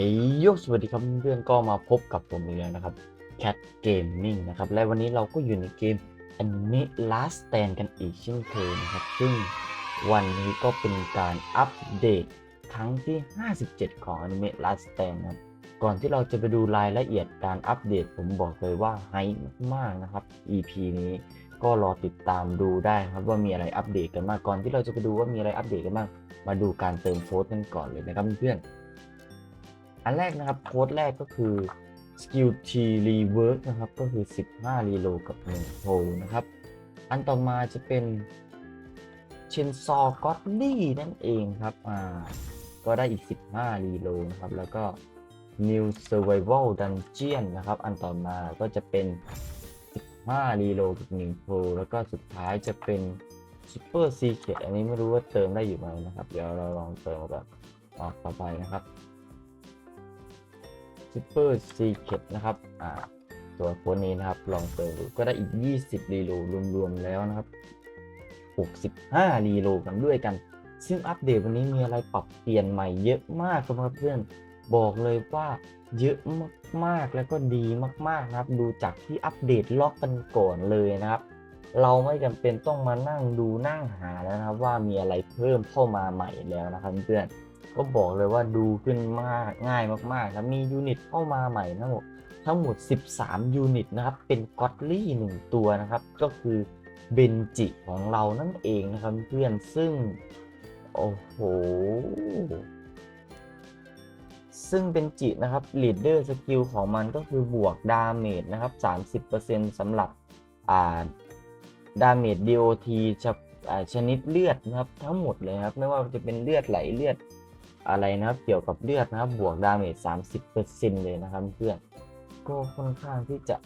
เฮ้ยโยสวัสดีครับเพื่อนก็มาพบกับผมอีกแล้วนะครับ Cat Gaming นะครับ และวันนี้เราก็อยู่ในเกม Anime Last Stand กันอีกเช่นเคยนะครับ ซึ่งวันนี้ก็เป็นการอัปเดตครั้งที่ 57 ของ Anime Last Stand นะครับ ก่อนที่เราจะไปดูรายละเอียดการอัปเดตผมบอกเลยว่าไฮมากนะครับ EP นี้ก็รอติดตามดูได้ครับว่ามีอะไรอัปเดตกันมากก่อนที่เราจะไปดูว่ามีอะไรอัปเดตกันบ้างมาดูการเติมโค้กันก่อนเลยนะครับเพื่อนๆ อันแรกนะครับโค้ดแรกก็คือ skill T rework นะครับ ก็คือ 15รีโลกับ1โฮนะครับ อันต่อมาจะเป็น chainsaw godly นั่นเองครับ อ่า ก็ได้อีก 15 รีโลนะครับ แล้วก็ new survival dungeon นะครับ อันต่อมาก็จะเป็น 15 รีโลกับ1โฮแล้วก็สุดท้ายจะเป็น super secret อันนี้ไม่รู้ว่าเติมได้อยู่ไหมนะครับ เดี๋ยวเราลองเติมแบบออกต่อไปนะครับ Super Secret นะครับอ่าตัวโค้ดนี้นะครับ ลองเติมดูก็ได้อีก 20 รีโลรวมๆแล้วนะครับ 65 รีโลกันด้วยกัน ซึ่งอัปเดตวันนี้มีอะไรปรับเปลี่ยนใหม่เยอะมากครับเพื่อนบอกเลยว่าเยอะมากๆแล้วก็ดีมากๆนะครับ ดูจากที่อัปเดตล็อกกันก่อนเลยนะครับ เราไม่จำเป็นต้องมานั่งดูนั่งหาแล้วนะครับว่ามีอะไรเพิ่มเข้ามาใหม่แล้วนะครับเพื่อน ก็บอกเลยว่าดูขึ้นมากง่ายมากๆครับมียูนิตเข้ามาใหม่ทั้งหมดทั้งหมด 13 ยูนิตนะครับ เป็นก็อตลี่หนึ่งตัวนะครับ ก็คือเบนจิของเรานั่นเองนะครับเพื่อนซึ่ง โอ้โห ซึ่งเป็นจินะครับ leader skill ของมันก็คือบวกดาเมจนะครับ 30%สำหรับอ่าดาเมจ DOT ชะอ่าชนิดเลือดนะครับ ทั้งหมดเลยครับ ไม่ว่าจะเป็นเลือดไหลเลือด อะไรนะครับเกี่ยวกับเลือดนะครับบวกดาเมจ30%เปอร์เซ็นเลยนะครับเพื่อนก็ค่อนข้างที่จะ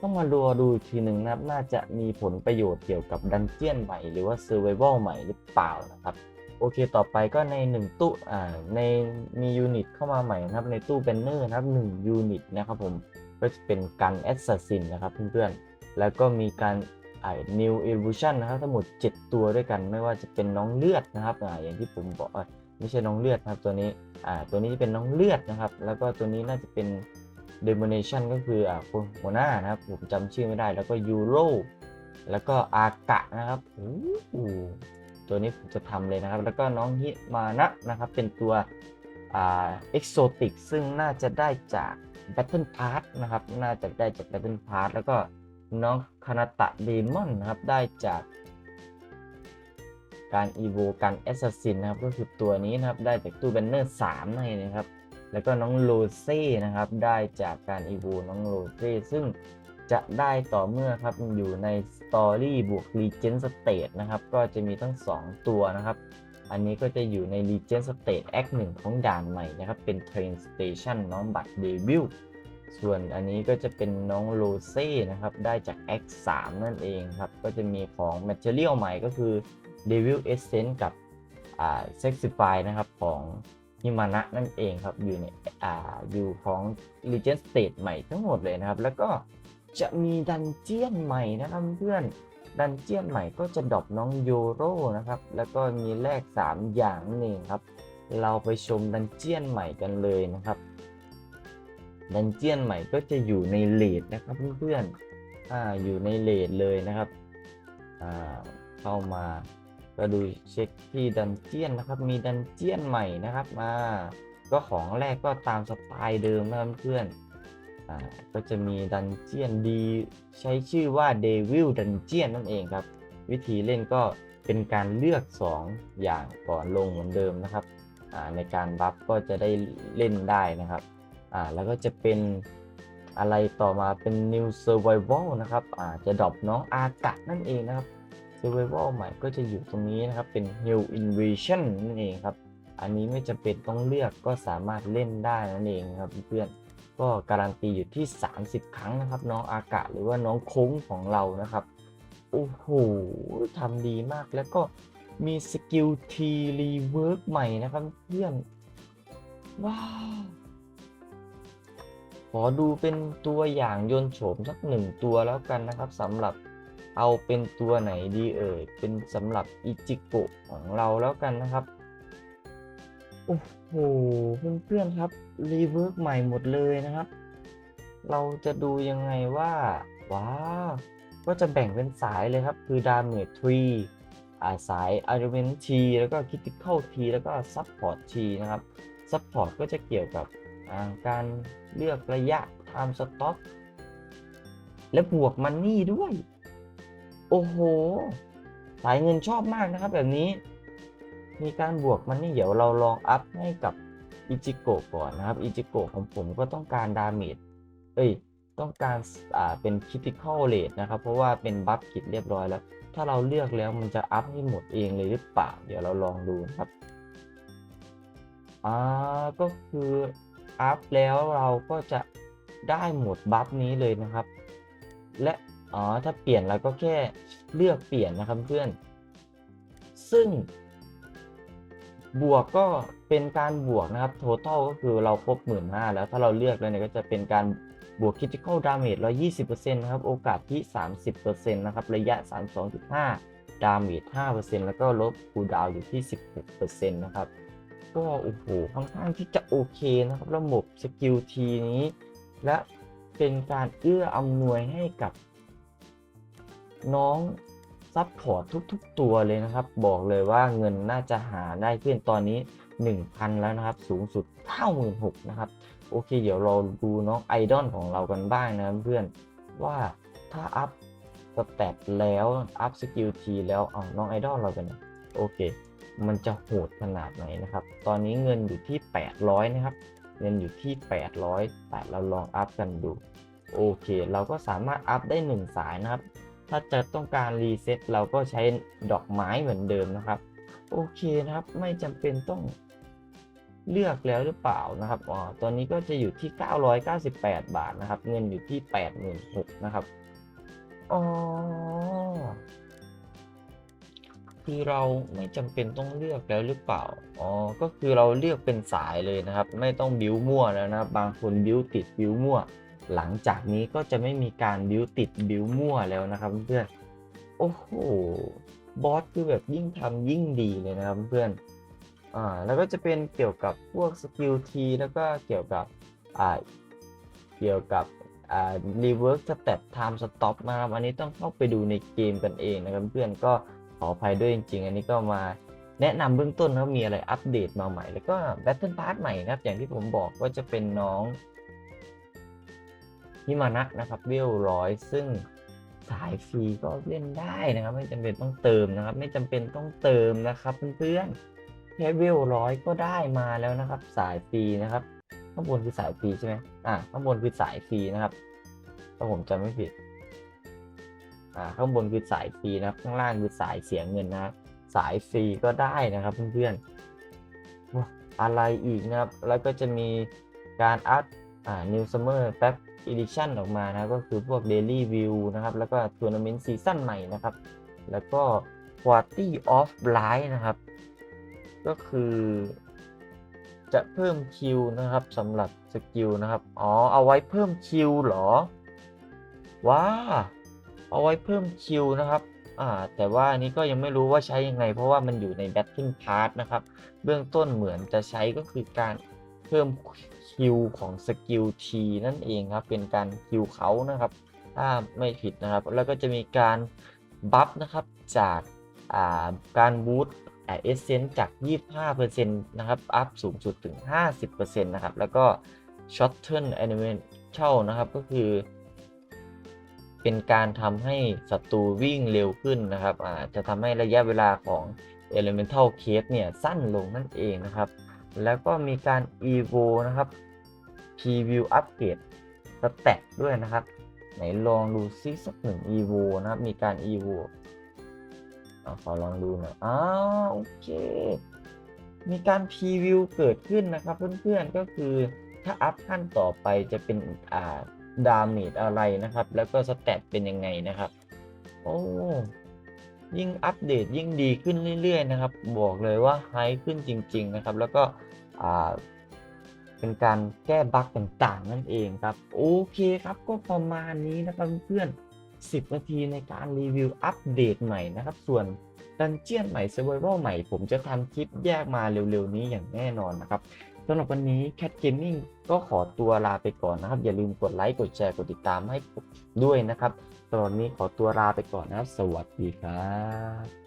ต้องมาดูดูทีหนึ่งนะครับ น่าจะมีผลประโยชน์เกี่ยวกับดันเจียนใหม่ หรือว่าเซอร์ไว a l ใหม่หรือเปล่านะครับ โอเคต่อไปก็ใน 1 ตู้อ่าในมียูนิตเข้ามาใหม่นะครับ ในตู้แบนเนอร์นะครับ1ยูนิตนะครับผมก็จะเป็นการแอสซัสซินนะครับเพื่อนๆ แล้วก็มีการไอ่า new evolution นะครับทั้งหมด 7 ตัวด้วยกัน ไม่ว่าจะเป็นน้องเลือดนะครับอ่าอย่างที่ผมบอก ไม่ใช่น้องเลือดครับตัวนี้อ่าตัวนี้จะเป็นน้องเลือดนะครับ แล้วก็ตัวนี้น่าจะเป็น Demonation ก็คืออ่าคนหัวหน้านะครับผมจำชื่อไม่ได้แล้วก็ยูโรแล้วก็อากะนะครับโอ้โหตัวนี้ผมจะทำเลยนะครับ แล้วก็น้องฮิมานะนะครับ เป็นตัวอ่าเอ็กโซติกซึ่งน่าจะได้จาก Battle Pass นะครับ น่าจะได้จาก Battle Pass แล้วก็น้องคานาตะเดมอนนะครับ ได้จาก การอีโวการแอสซัสซินนะครับก็คือตัวนี้นะครับได้จากตู้แบนเนอร์3นั่นเองนะครับ แล้วก็น้องโรเซ่นะครับได้จากการอีโวน้องโรเซ่ซึ่งจะได้ต่อเมื่อครับอยู่ในสตอรี่บวก Legend State นะครับก็จะมีทั้ง 2 ตัวนะครับ อันนี้ก็จะอยู่ใน Legend State Act 1 ของด่านใหม่นะครับ เป็น Train Station น้องบัตรเดบิวส่วนอันนี้ก็จะเป็นน้องโรเซ่นะครับ ได้จาก Act 3นั่นเองครับ ก็จะมีของ Material ใหม่ก็คือ Devil Essence กับอ่า Sexify นะครับของฮิมานะนั่นเองครับอยู่ในอ่าอยู่ของ Legend State ใหม่ทั้งหมดเลยนะครับ แล้วก็จะมีดันเจียนใหม่นะครับเพื่อนดันเจียนใหม่ก็จะดรอปน้องโยโรนะครับ แล้วก็มีแลก 3 อย่างนั่นเองครับ เราไปชมดันเจียนใหม่กันเลยนะครับ ดันเจียนใหม่ก็จะอยู่ในเลดนะครับเพื่อนๆออยู่ในเลดเลยนะครับเข้ามา ก็ดูเช็คที่ดันเจียนนะครับ มีดันเจียนใหม่นะครับมาก็ของแรกก็ตามสไตล์เดิมนะครับเพื่อนอ่าก็จะมีดันเจียนดี ใช้ชื่อว่าเดวิลดันเจียนนั่นเองครับ วิธีเล่นก็เป็นการเลือก 2 อย่างก่อนลงเหมือนเดิมนะครับอ่าในการบัฟก็จะได้เล่นได้นะครับอ่าแล้วก็จะเป็นอะไรต่อมาเป็น New Survival นะครับอ่าจะดรอปน้องอากะนั่นเองนะครับ Survival ใหม่ก็จะอยู่ตรงนี้นะครับ เป็น Hill Invasion นั่นเองครับ อันนี้ไม่จำเป็นต้องเลือกก็สามารถเล่นได้นั่นเองครับเพื่อนก็การันตีอยู่ที่ 30 ครั้งนะครับ น้องอากะหรือว่าน้องโค้งของเรานะครับ โอ้โหทำดีมากแล้วก็มีสกิลทีรีเวิร์กใหม่นะครับเพื่อน ว้าว ขอดูเป็นตัวอย่างยนต์โฉมสักหนึ่งตัวแล้วกันนะครับสำหรับ เอาเป็นตัวไหนดีเอ่ย เป็นสำหรับอิจิโกะของเราแล้วกันนะครับ โอ้โห เพื่อนๆครับ รีเวิร์กใหม่หมดเลยนะครับ เราจะดูยังไงว่า ว้าว ก็จะแบ่งเป็นสายเลยครับ คือดาเมจทรีอาสาย Element T แล้วก็ Critical T แล้วก็ Support T นะครับ Support ก็จะเกี่ยวกับการเลือกระยะ Time Stop และบวกมันนี่ด้วย โอ้โห สายเงินชอบมากนะครับแบบนี้ มีการบวกมันนี่เดี๋ยวเราลองอัพให้กับอิจิโกะก่อนนะครับอิจิโกะของผมก็ต้องการดาเมจเอ้ยต้องการอ่าเป็นคิ t i คอลเล e นะครับ เพราะว่าเป็นบัฟกิดเรียบร้อยแล้ว ถ้าเราเลือกแล้วมันจะอัพให้หมดเองเลยหรือเปล่า เดี๋ยวเราลองดูนะครับอ่าก็คืออัพแล้วเราก็จะได้หมดบัฟนี้เลยนะครับ และ อ๋อ ถ้าเปลี่ยนเราก็แค่เลือกเปลี่ยนนะครับเพื่อน ซึ่ง บวกก็เป็นการบวกนะครับ total ก็คือเราครบหมื่นห้าแล้วถ้าเราเลือกแล้วเนี่ยก็จะเป็นการบวก critical damage 120%นะครับ โอกาสที่ 30%นะครับ ระยะ 32.5 damage 5%แล้วก็ลบ cooldown อยู่ที่ 16%นะครับ ก็โอ้โห ค่อนข้างที่จะโอเคนะครับ ระบบสกิลทีนี้ และเป็นการเอื้ออำนวยให้กับ น้องซัพพอร์ตทุกๆ ตัวเลยนะครับ บอกเลยว่าเงินน่าจะหาได้ขึ้นตอนนี้ 1,000 แล้วนะครับ สูงสุด96,000นหกนะครับ โอเค เดี๋ยวเราดูน้องไอดอลของเรากันบ้างนะเพื่อนว่าถ้าอัพสแตทแล้วอัพสกิลทีแล้วเอาน้องไอดอลเราเป็นโอเค มันจะโหดขนาดไหนนะครับ ตอนนี้เงินอยู่ที่ 800 นะครับ เงินอยู่ที่ 800แต่เราลองอัพกันดู โอเค เราก็สามารถอัพได้ 1 สายนะครับ ถ้าจะต้องการรีเซ็ตเราก็ใช้ดอกไม้เหมือนเดิมนะครับ โอเคนะครับ ไม่จำเป็นต้องเลือกแล้วหรือเปล่านะครับอ๋อตอนนี้ก็จะอยู่ที่ 998 บาทนะครับ เงินอยู่ที่ 86,000นะครับ อ๋อ คือเราไม่จำเป็นต้องเลือกแล้วหรือเปล่า อ๋อ ก็คือเราเลือกเป็นสายเลยนะครับ ไม่ต้องบิ้วมั่วแล้วนะครับบางคนบิ้วติดบิ้วมั่ว หลังจากนี้ก็จะไม่มีการบิวติดบิวมั่วแล้วนะครับเพื่อนโอ้โหบอสคือแบบยิ่งทำยิ่งดีเลยนะครับเพื่อนอ่าแล้วก็จะเป็นเกี่ยวกับพวกสกิลทีแล้วก็เกี่ยวกับอ่าเกี่ยวกับอ่ารีเวิร์กสเต็ปไทม์สต็อปนะครับอันนี้ต้องเข้าไปดูในเกมกันเองนะครับเพื่อนก็ขออภัยด้วยจริงๆ อันนี้ก็มาแนะนำเบื้องต้นว่ามีอะไรอัปเดตมาใหม่ แล้วก็แบทเทิลพาร์ทใหม่นะครับ อย่างที่ผมบอกก็จะเป็นน้อง ฮิมานะนะครับเวลร้อยซึ่งสายฟรีก็เล่นได้นะครับ ไม่จำเป็นต้องเติมนะครับ ไม่จำเป็นต้องเติมนะครับเพื่อนๆแค่เวลร้อยก็ได้มาแล้วนะครับ สายฟรีนะครับข้างบนคือสายฟรีใช่ไหมอ่าข้างบนคือสายฟรีนะครับถ้าผมจำไม่ผิดอ่าข้างบนคือสายฟรีนะครับ ข้างล่างคือสายเสียเงินนะครับสายฟรีก็ได้นะครับเพื่อนๆอะไรอีกนะครับ แล้วก็จะมีการอัพ อ่า New Summer Pack Edition ออกมานะก็คือพวก Daily View นะครับ แล้วก็ Tournament Season ใหม่นะครับ แล้วก็ Quality of Life นะครับ ก็คือจะเพิ่มคิวนะครับสำหรับสกิลนะครับ อ๋อ เอาไว้เพิ่มคิวเหรอ ว้า เอาไว้เพิ่มคิวนะครับอ่าแต่ว่านนี้ก็ยังไม่รู้ว่าใช้ยังไง เพราะว่ามันอยู่ใน Battle Pass นะครับ เบื้องต้นเหมือนจะใช้ก็คือการเพิ่ม คิวของสกิลทีนั่นเองครับ เป็นการคิวเขานะครับ ถ้าไม่ผิดนะครับ แล้วก็จะมีการบัฟนะครับจากาการบูตเอเซนจาก 25%นะครับ อัพสูงสุดถึง 50%นะครับ แล้วก็ Shorten Animation นะครับ ก็คือ เป็นการทำให้ศัตรูวิ่งเร็วขึ้นนะครับจะทำให้ระยะเวลาของ Elemental Case เนี่ย สั้นลงนั่นเองนะครับ แล้วก็มีการ Evo นะครับ Preview Upgrade สแตทด้วยนะครับ ไหนลองดูซิสักหนึ่ง Evo นะครับ มีการ Evo เอาขอลองดูหน่อยอ้าวโอเค มีการพรีวิวเกิดขึ้นนะครับ เพื่อนๆก็คือถ้าอัพขั้นต่อไปจะเป็นอ่าดาเมจอะไรนะครับ แล้วก็สแตทเป็นยังไงนะครับ โอ้ยิ่งอัปเดตยิ่งดีขึ้นเรื่อยๆนะครับ บอกเลยว่าไฮขึ้นจริง ๆ นะครับ แล้วก็อ่า เป็นการแก้บั๊กต่างๆ นั่นเองครับ โอเคครับก็ประมาณนี้นะครับเพื่อน10 นาทีในการรีวิวอัปเดตใหม่นะครับ ส่วนดันเจียนใหม่ Survival ใหม่ ผมจะทำคลิปแยกมาเร็วๆ นี้อย่างแน่นอนนะครับสำหรับวันนี้ Cat Gaming ก็ขอตัวลาไปก่อนนะครับ อย่าลืมกดไลค์กดแชร์กดติดตามให้ด้วยนะครับสำหรับวันนี้ขอตัวลาไปก่อนนะครับ สวัสดีครับ